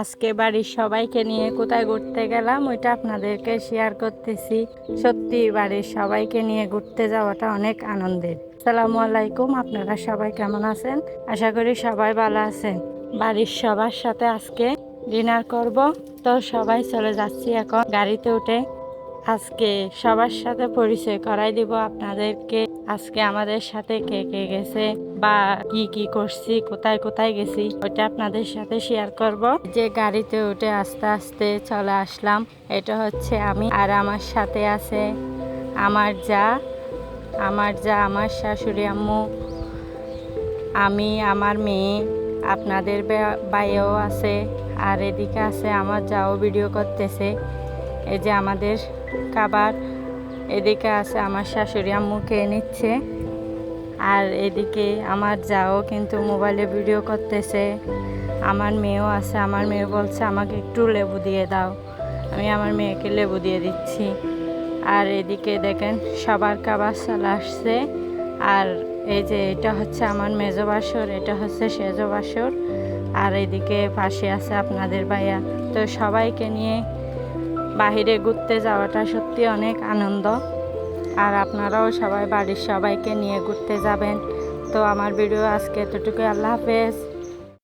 আজকে বাড়ির সবাইকে নিয়ে কোথায় ঘুরতে গেলাম, ওইটা আপনাদেরকে শেয়ার করতেছি। সত্যি বাড়ির সবাইকে নিয়ে ঘুরতে যাওয়াটা অনেক আনন্দের। সালামু আলাইকুম, আপনারা সবাই কেমন আছেন? আশা করি সবাই ভালো আছেন। বাড়ির সবার সাথে আজকে ডিনার করব। তো সবাই চলে যাচ্ছি এখন গাড়িতে উঠে। আজকে সবার সাথে পরিচয় করাই দিব আপনাদেরকে। আজকে আমাদের সাথে কে কে গেছে বা কি কি করছি, কোথায় কোথায় গেছি, ওইটা আপনাদের সাথে শেয়ার করব। যে গাড়িতে উঠে আস্তে আস্তে চলে আসলাম, এটা হচ্ছে আমি আর আমার সাথে আছে আমার যা আমার যা আমার শাশুড়ি আম্মু, আমি, আমার মেয়ে, আপনাদের বা- ভাইও আছে, আর এদিকে আছে আমার যাও ভিডিও করতেছে। এই যে আমাদের খাবার, এদিকে আছে আমার শাশুড়ি আম্মু খেয়ে নিচ্ছে আর এদিকে আমার যাও কিন্তু মোবাইলে ভিডিও করতেছে। আমার মেয়েও আছে, আমার মেয়ে বলছে, আমাকে একটু লেবু দিয়ে দাও। আমি আমার মেয়েকে লেবু দিয়ে দিচ্ছি। আর এদিকে দেখেন সবার খাবার চলে আসছে। আর এই যে এটা হচ্ছে আমার মেজো বাসর, এটা হচ্ছে সেজো বাসর। আর এদিকে পাশে আছে আপনাদের ভাইয়া। তো সবাইকে নিয়ে বাহিরে ঘুরতে যাওয়াটা সত্যি অনেক আনন্দ। আর আপনারাও সবাই বাড়ির সবাইকে নিয়ে ঘুরতে যাবেন। তো আমার ভিডিও আজকে এতটুকু আল্লাহ হাফেজ।